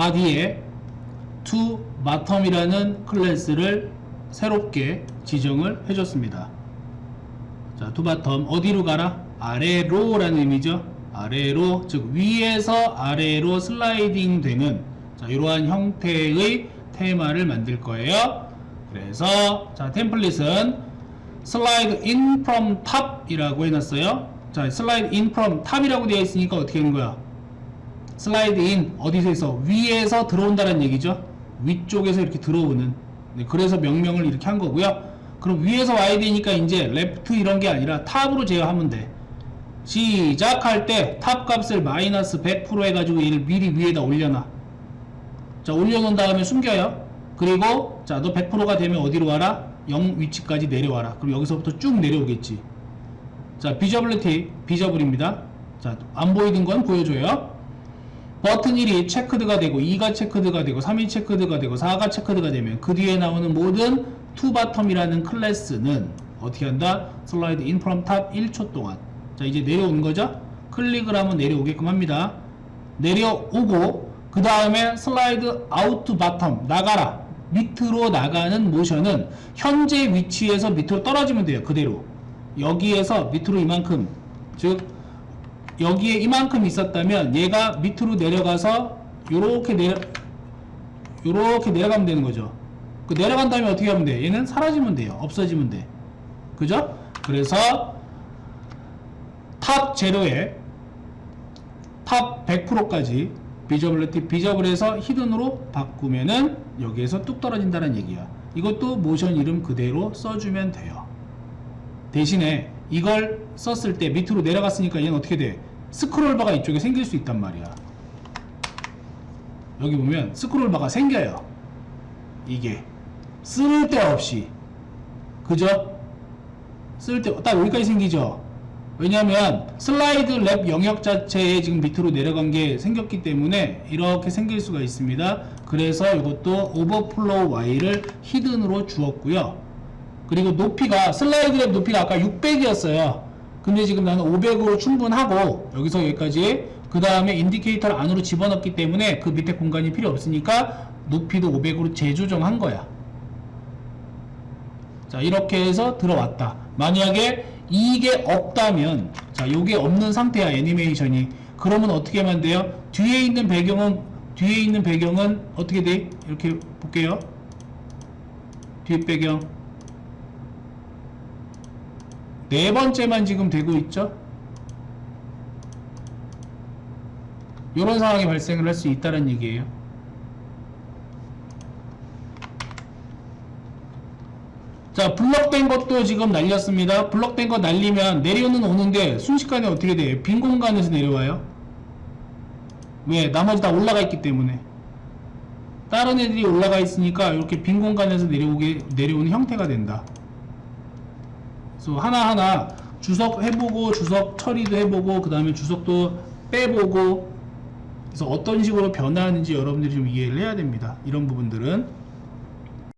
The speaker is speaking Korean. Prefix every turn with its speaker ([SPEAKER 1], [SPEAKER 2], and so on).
[SPEAKER 1] 바디에 to bottom이라는 클래스를 새롭게 지정을 해줬습니다. 자, to bottom 어디로 가라? 아래로 라는 의미죠. 아래로 즉 위에서 아래로 슬라이딩 되는 자, 이러한 형태의 테마를 만들 거예요. 그래서 자, 템플릿은 slide in top이라고 해놨어요. 자, slide in top이라고 되어 있으니까 어떻게 하는 거야? 슬라이드 인 어디서 해서 위에서 들어온다는 얘기죠. 위쪽에서 이렇게 들어오는. 네, 그래서 명명을 이렇게 한 거고요. 그럼 위에서 와야 되니까 이제 레프트 이런 게 아니라 탑으로 제어하면 돼. 시작할 때 탑 값을 마이너스 100% 해가지고 얘를 미리 위에다 올려놔. 자 올려놓은 다음에 숨겨요. 그리고 자 너 100%가 되면 어디로 와라? 0 위치까지 내려와라. 그럼 여기서부터 쭉 내려오겠지. 자 비저블리티 비저블입니다. 자 안 보이는 건 보여줘요 버튼 1이 체크드가 되고 2가 체크드가 되고 3이 체크드가 되고 4가 체크드가 되면 그 뒤에 나오는 모든 투바텀이라는 클래스는 어떻게 한다? 슬라이드 인 프롬 탑 1초 동안. 자 이제 내려오는 거죠? 클릭을 하면 내려오게끔 합니다. 내려오고 그 다음에 슬라이드 아웃 투 바텀 나가라. 밑으로 나가는 모션은 현재 위치에서 밑으로 떨어지면 돼요. 그대로. 여기에서 밑으로 이만큼. 즉 여기에 이만큼 있었다면 얘가 밑으로 내려가서 요렇게 내려 요렇게 내려가면 되는 거죠. 그 내려간 다음에 어떻게 하면 돼? 얘는 사라지면 돼요. 없어지면 돼. 그죠? 그래서 탑 제로에 탑 100%까지 비저블리티 비저블에서 히든으로 바꾸면은 여기에서 뚝 떨어진다는 얘기야. 이것도 모션 이름 그대로 써주면 돼요. 대신에 이걸 썼을 때 밑으로 내려갔으니까 얘는 어떻게 돼? 스크롤바가 이쪽에 생길 수 있단 말이야. 여기 보면 스크롤바가 생겨요. 이게 쓸데없이 그죠? 쓸데 딱 여기까지 생기죠. 왜냐하면 슬라이드 랩 영역 자체에 지금 밑으로 내려간 게 생겼기 때문에 이렇게 생길 수가 있습니다. 그래서 이것도 오버플로우 Y를 히든으로 주었고요. 그리고 높이가 슬라이드 랩 높이가 아까 600이었어요. 근데 지금 나는 500으로 충분하고 여기서 여기까지 그 다음에 인디케이터를 안으로 집어넣기 때문에 그 밑에 공간이 필요 없으니까 높이도 500으로 재조정한 거야. 자 이렇게 해서 들어왔다. 만약에 이게 없다면 자 요게 없는 상태야 애니메이션이 그러면 어떻게 하면 돼요? 뒤에 있는 배경은 뒤에 있는 배경은 어떻게 돼? 이렇게 볼게요. 뒷 배경 네 번째만 지금 되고 있죠. 이런 상황이 발생을 할 수 있다는 얘기예요. 자, 블럭된 것도 지금 날렸습니다. 블럭된 거 날리면 내려는 오는데 순식간에 어떻게 돼요? 빈 공간에서 내려와요. 왜? 나머지 다 올라가 있기 때문에. 다른 애들이 올라가 있으니까 이렇게 빈 공간에서 내려오게 내려오는 형태가 된다. 그래서 하나하나 주석 해보고 주석 처리도 해보고 그 다음에 주석도 빼보고 그래서 어떤 식으로 변화하는지 여러분들이 좀 이해를 해야 됩니다. 이런 부분들은